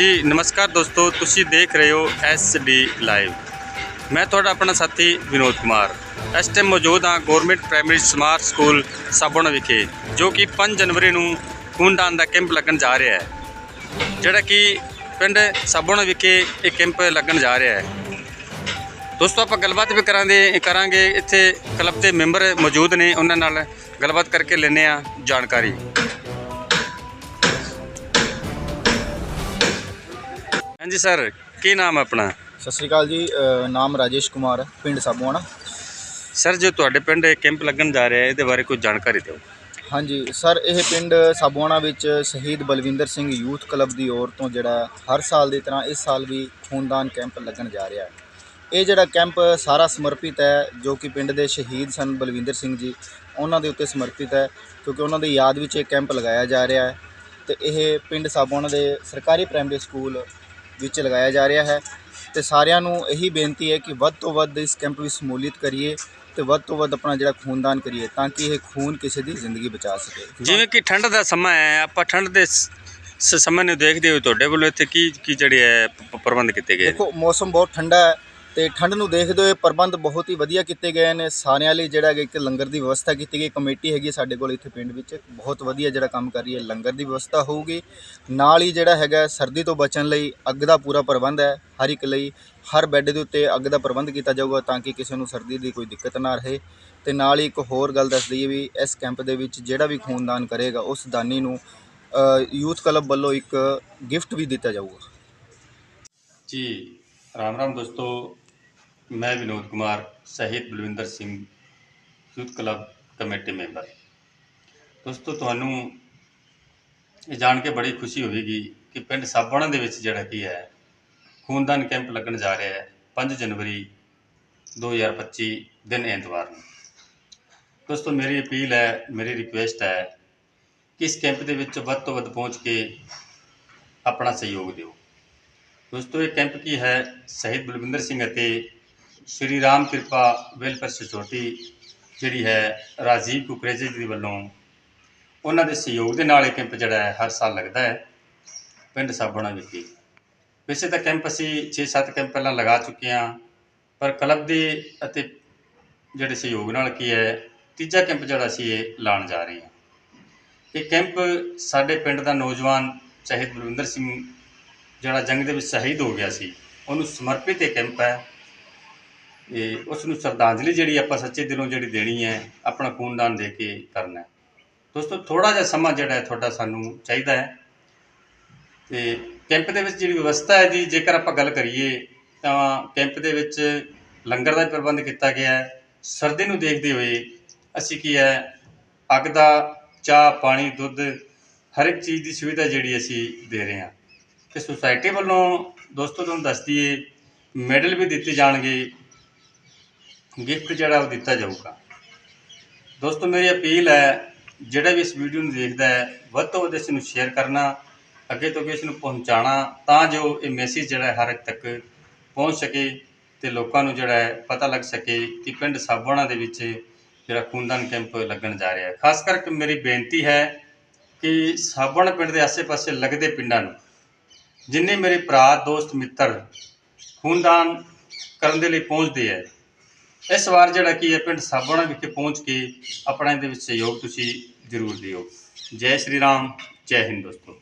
ਜੀ, ਨਮਸਕਾਰ ਦੋਸਤੋ, ਤੁਸੀਂ ਦੇਖ ਰਹੇ ਹੋ ਡੀ ਲਾਈਵ ਮੈਂ ਤੁਹਾਡਾ ਆਪਣਾ ਸਾਥੀ ਵਿਨੋਦ ਕੁਮਾਰ। ਇਸ ਟਾਈਮ ਮੌਜੂਦ ਹਾਂ ਗਵਰਨਮੈਂਟ ਪ੍ਰਾਇਮਰੀ ਸਮਾਰਟ ਸਕੂਲ ਸਾਬਣ ਵਿਖੇ, ਜੋ ਕਿ 5 ਜਨਵਰੀ ਨੂੰ ਖੂਨਦਾਨ ਦਾ ਕੈਂਪ ਲੱਗਣ ਜਾ ਰਿਹਾ ਹੈ। ਜਿਹੜਾ ਕਿ ਪਿੰਡ ਸਾਬਣ ਵਿਖੇ ਇਹ ਕੈਂਪ ਲੱਗਣ ਜਾ ਰਿਹਾ ਹੈ। ਦੋਸਤੋ, ਆਪਾਂ ਗੱਲਬਾਤ ਵੀ ਕਰਾਂਗੇ ਕਰਾਂਗੇ। ਇੱਥੇ ਕਲੱਬ ਦੇ ਮੈਂਬਰ ਮੌਜੂਦ ਨੇ, ਉਹਨਾਂ ਨਾਲ ਗੱਲਬਾਤ ਕਰਕੇ ਲੈਂਦੇ ਆ ਜਾਣਕਾਰੀ। ਹਾਂਜੀ ਸਰ ਕੀ ਨਾਮ ਹੈ ਆਪਣਾ? ਸਤਿ ਸ਼੍ਰੀ ਅਕਾਲ ਜੀ ਅ, ਨਾਮ ਰਾਜੇਸ਼ ਕੁਮਾਰ ਪਿੰਡ ਸਾਬੂਆਣਾ। ਸਰ ਜੋ ਤੁਹਾਡੇ ਪਿੰਡ ਇਹ ਕੈਂਪ ਲੱਗਣ ਜਾ ਰਿਹਾ ਹੈ ਇਹਦੇ ਬਾਰੇ ਕੋਈ ਜਾਣਕਾਰੀ ਦਿਓ। ਹਾਂਜੀ ਸਰ ਇਹ ਪਿੰਡ ਸਾਬੂਆਣਾ ਵਿੱਚ ਸ਼ਹੀਦ ਬਲਵਿੰਦਰ ਸਿੰਘ ਯੂਥ ਕਲੱਬ ਦੀ ਔਰ ਤੋਂ ਜਿਹੜਾ ਹਰ ਸਾਲ ਦੀ ਤਰ੍ਹਾਂ ਇਸ ਸਾਲ ਵੀ ਖੂਨਦਾਨ ਕੈਂਪ ਲੱਗਣ ਜਾ ਰਿਹਾ ਹੈ। ਇਹ ਜਿਹੜਾ ਕੈਂਪ ਸਾਰਾ ਸਮਰਪਿਤ ਹੈ ਜੋ ਕਿ ਪਿੰਡ ਦੇ ਸ਼ਹੀਦ ਸਨ ਬਲਵਿੰਦਰ ਸਿੰਘ ਜੀ ਉਹਨਾਂ ਦੇ ਉੱਤੇ ਸਮਰਪਿਤ ਹੈ ਕਿਉਂਕਿ ਉਹਨਾਂ ਦੀ ਯਾਦ ਵਿੱਚ ਇਹ ਕੈਂਪ ਲਗਾਇਆ ਜਾ ਰਿਹਾ ਹੈ। ਤੇ ਇਹ ਪਿੰਡ ਸਾਬੂਆਣਾ ਦੇ ਸਰਕਾਰੀ ਪ੍ਰਾਇਮਰੀ ਸਕੂਲ ਵਿੱਚ ਲਗਾਇਆ ਜਾ ਰਿਹਾ ਹੈ ਤੇ ਸਾਰਿਆਂ ਨੂੰ ਇਹੀ ਬੇਨਤੀ ਹੈ ਕਿ ਵੱਧ ਤੋਂ ਵੱਧ ਇਸ ਕੈਂਪ ਵਿੱਚ ਸਮੂਲੀਅਤ ਕਰੀਏ ਤੇ ਵੱਧ ਤੋਂ ਵੱਧ ਆਪਣਾ ਜਿਹੜਾ ਖੂਨਦਾਨ ਕਰੀਏ ਤਾਂ ਕਿ ਇਹ ਖੂਨ ਕਿਸੇ ਦੀ ਜ਼ਿੰਦਗੀ ਬਚਾ ਸਕੇ। ਜਿਵੇਂ ਕਿ ਠੰਡ ਦਾ ਸਮਾਂ ਹੈ ਆਪਾਂ ਠੰਡ ਦੇ ਸਮੇਂ ਨੂੰ ਦੇਖਦੇ ਹੋਏ ਤੁਹਾਡੇ ਵੱਲੋਂ ਇੱਥੇ ਕੀ ਕੀ ਜਿਹੜੇ ਹੈ ਪ੍ਰਬੰਧ ਕੀਤੇ ਗਏ ਦੇਖੋ ਮੌਸਮ ਬਹੁਤ ਠੰਡਾ ਹੈ। ਤੇ ਠੰਡ ਨੂੰ ਦੇਖਦੇ ਹੋਏ ਪ੍ਰਬੰਧ ਬਹੁਤ ਹੀ ਵਧੀਆ ਕੀਤੇ ਗਏ ਨੇ। ਸਾਰਿਆਂ ਲਈ ਜਿਹੜਾ ਹੈਗਾ ਇੱਕ ਲੰਗਰ ਦੀ ਵਿਵਸਥਾ ਕੀਤੀ ਗਈ, ਕਮੇਟੀ ਹੈਗੀ ਸਾਡੇ ਕੋਲ ਇੱਥੇ ਪਿੰਡ ਵਿੱਚ। ਬਹੁਤ ਵਧੀਆ ਜਿਹੜਾ ਕੰਮ ਕਰ ਰਹੀ ਹੈ, ਲੰਗਰ ਦੀ ਵਿਵਸਥਾ ਹੋਊਗੀ। ਨਾਲ ਹੀ ਜਿਹੜਾ ਹੈਗਾ ਸਰਦੀ ਤੋਂ ਬਚਣ ਲਈ ਅੱਗ ਦਾ ਪੂਰਾ ਪ੍ਰਬੰਧ ਹੈ। ਹਰ ਇੱਕ ਲਈ ਹਰ ਬੈੱਡ ਦੇ ਉੱਤੇ ਅੱਗ ਦਾ ਪ੍ਰਬੰਧ ਕੀਤਾ ਜਾਊਗਾ ਤਾਂ ਕਿ ਕਿਸੇ ਨੂੰ ਸਰਦੀ ਦੀ ਕੋਈ ਦਿੱਕਤ ਨਾ ਰਹੇ। ਤੇ ਨਾਲ ਹੀ ਇੱਕ ਹੋਰ ਗੱਲ ਦੱਸ ਦਈਏ ਵੀ ਇਸ ਕੈਂਪ ਦੇ ਵਿੱਚ ਜਿਹੜਾ ਵੀ ਖੂਨਦਾਨ ਕਰੇਗਾ, ਉਸ ਦਾਨੀ ਨੂੰ ਯੂਥ ਕਲੱਬ ਵੱਲੋਂ ਇੱਕ ਗਿਫਟ ਵੀ ਦਿੱਤਾ ਜਾਊਗਾ। ਜੀ। ਰਾਮ ਰਾਮ ਦੋਸਤੋ ਮੈਂ ਵਿਨੋਦ ਕੁਮਾਰ ਸ਼ਹੀਦ Balwinder Singh youth club committee member ਦੋਸਤੋ ਤੁਹਾਨੂੰ ਇਹ ਜਾਣ ਕੇ ਬੜੀ ਖੁਸ਼ੀ ਹੋਵੇਗੀ ਕਿ ਪਿੰਡ ਸਾਬਣਾ ਦੇ ਵਿੱਚ ਜਿਹੜਾ ਕੀ ਹੈ ਖੂਨਦਾਨ ਕੈਂਪ ਲੱਗਣ ਜਾ ਰਿਹਾ ਹੈ 5 ਜਨਵਰੀ 2025 ਦਿਨ ਐਤਵਾਰ ਨੂੰ ਦੋਸਤੋ ਮੇਰੀ ਅਪੀਲ ਹੈ ਮੇਰੀ ਰਿਕੁਐਸਟ ਹੈ ਕਿ ਇਸ ਕੈਂਪ ਦੇ ਵਿੱਚ ਵੱਧ ਤੋਂ ਵੱਧ ਪਹੁੰਚ ਕੇ ਆਪਣਾ ਸਹਿਯੋਗ ਦਿਓ ਦੋਸਤੋ, ਇਹ ਕੈਂਪ ਕੀ ਹੈ? ਸ਼ਹੀਦ ਬਲਵਿੰਦਰ ਸਿੰਘ ਅਤੇ ਸ਼੍ਰੀ ਰਾਮ ਕਿਰਪਾ ਵੈਲਫੇਅਰ ਸੁਸਾਇਟੀ, ਜਿਹੜੀ ਹੈ ਰਾਜੀਵ ਕੁਕਰੇਜੇ ਜੀ ਵੱਲੋਂ ਉਹਨਾਂ ਦੇ ਸਹਿਯੋਗ ਦੇ ਨਾਲ ਇਹ ਕੈਂਪ ਜਿਹੜਾ ਹੈ, ਹਰ ਸਾਲ ਲੱਗਦਾ ਹੈ, ਪਿੰਡ ਸਾਬਣਾ ਵਿਖੇ। ਵੈਸੇ ਤਾਂ ਕੈਂਪ ਅਸੀਂ 6-7 ਕੈਂਪ ਪਹਿਲਾਂ ਲਗਾ ਚੁੱਕੇ ਹਾਂ, ਪਰ ਕਲੱਬ ਦੇ ਅਤੇ ਜਿਹੜੇ ਸਹਿਯੋਗ ਨਾਲ ਕੀ ਹੈ, ਤੀਜਾ ਕੈਂਪ ਜਿਹੜਾ ਅਸੀਂ ਇਹ ਲਾਉਣ ਜਾ ਰਹੇ ਹਾਂ। ਇਹ ਕੈਂਪ ਸਾਡੇ ਪਿੰਡ ਦਾ ਨੌਜਵਾਨ ਸ਼ਹੀਦ ਬਲਵਿੰਦਰ ਸਿੰਘ ਜਿਹੜਾ ਜੰਗ ਦੇ ਵਿੱਚ ਸ਼ਹੀਦ ਹੋ ਗਿਆ ਸੀ, ਉਹਨੂੰ ਸਮਰਪਿਤ ਇਹ ਕੈਂਪ ਹੈ। ਇਹ ਉਸ ਨੂੰ ਸ਼ਰਧਾਂਜਲੀ ਜਿਹੜੀ ਆਪਾਂ ਸੱਚੇ ਦਿਲੋਂ ਜਿਹੜੀ ਦੇਣੀ ਹੈ, ਆਪਣਾ ਖੂਨਦਾਨ ਦੇ ਕੇ ਕਰਨਾ ਦੋਸਤੋ ਥੋੜਾ ਜਿਹਾ ਸਮਾਂ ਜਿਹੜਾ ਹੈ, ਤੁਹਾਡਾ ਸਾਨੂੰ ਚਾਹੀਦਾ ਹੈ। ਤੇ ਕੈਂਪ ਦੇ ਵਿੱਚ ਜਿਹੜੀ ਵਿਵਸਥਾ ਹੈ ਜੀ, ਜੇਕਰ ਆਪਾਂ ਗੱਲ ਕਰੀਏ, ਤਾਂ ਕੈਂਪ ਦੇ ਵਿੱਚ ਲੰਗਰ ਦਾ ਪ੍ਰਬੰਧ ਕੀਤਾ ਗਿਆ ਹੈ। ਸਰਦੀ ਨੂੰ ਦੇਖਦੇ ਹੋਏ ਅਸੀਂ ਕੀ ਹੈ, ਅੱਗ ਦਾ, ਚਾਹ, ਪਾਣੀ, ਦੁੱਧ ਹਰ ਇੱਕ ਚੀਜ਼ ਦੀ ਸੁਵਿਧਾ ਜਿਹੜੀ ਅਸੀਂ ਦੇ ਰਹੇ ਹਾਂ। ਤੇ ਸੁਸਾਇਟੀ ਵੱਲੋਂ ਦੋਸਤੋ ਤੁਹਾਨੂੰ ਦੱਸ ਦਈਏ ਮੈਡਲ ਵੀ ਦਿੱਤੇ ਜਾਣਗੇ ਗਿਫਟ ਜਿਹੜਾ ਉਹ ਦਿੱਤਾ ਜਾਊਗਾ। ਦੋਸਤੋ ਮੇਰੀ ਅਪੀਲ ਹੈ, ਜਿਹੜਾ ਵੀ ਇਸ ਵੀਡੀਓ ਨੂੰ ਦੇਖਦਾ ਹੈ, ਵੱਧ ਤੋਂ ਵੱਧ ਇਸ ਨੂੰ ਸ਼ੇਅਰ ਕਰਨਾ, ਅੱਗੇ ਤੋਂ ਅੱਗੇ ਇਸ ਨੂੰ ਪਹੁੰਚਾਉਣਾ, ਤਾਂ ਜੋ ਇਹ ਮੈਸੇਜ ਜਿਹੜਾ ਹਰ ਇੱਕ ਤੱਕ ਪਹੁੰਚ ਸਕੇ ਤੇ ਲੋਕਾਂ ਨੂੰ ਜਿਹੜਾ ਹੈ, ਪਤਾ ਲੱਗ ਸਕੇ ਕਿ ਪਿੰਡ ਸਾਬੋਣਾ ਦੇ ਵਿੱਚ ਜਿਹੜਾ ਖੂਨਦਾਨ ਕੈਂਪ ਲੱਗਣ ਜਾ ਰਿਹਾ ਹੈ। ਖਾਸ ਕਰਕੇ ਮੇਰੀ ਬੇਨਤੀ ਹੈ ਕਿ ਸਾਬਣ ਪਿੰਡ ਦੇ ਆਸੇ-ਪਾਸੇ ਲੱਗਦੇ ਪਿੰਡਾਂ ਨੂੰ ਜਿੰਨੇ ਮੇਰੇ ਭਰਾ, ਦੋਸਤ, ਮਿੱਤਰ ਖੂਨਦਾਨ ਕਰਨ ਦੇ ਲਈ ਪਹੁੰਚਦੇ ਹੈ ਇਸ ਵਾਰ ਜਿਹੜਾ ਕੀ ਹੈ, ਪਿੰਡ ਸਾਬਣਾ ਵਿਖੇ ਪਹੁੰਚ ਕੇ ਆਪਣਾ ਇਹਦੇ ਵਿੱਚ ਸਹਿਯੋਗ ਤੁਸੀਂ ਜ਼ਰੂਰ ਦਿਓ। ਜੈ ਸ਼੍ਰੀ ਰਾਮ, ਜੈ ਹਿੰਦ ਦੋਸਤੋ।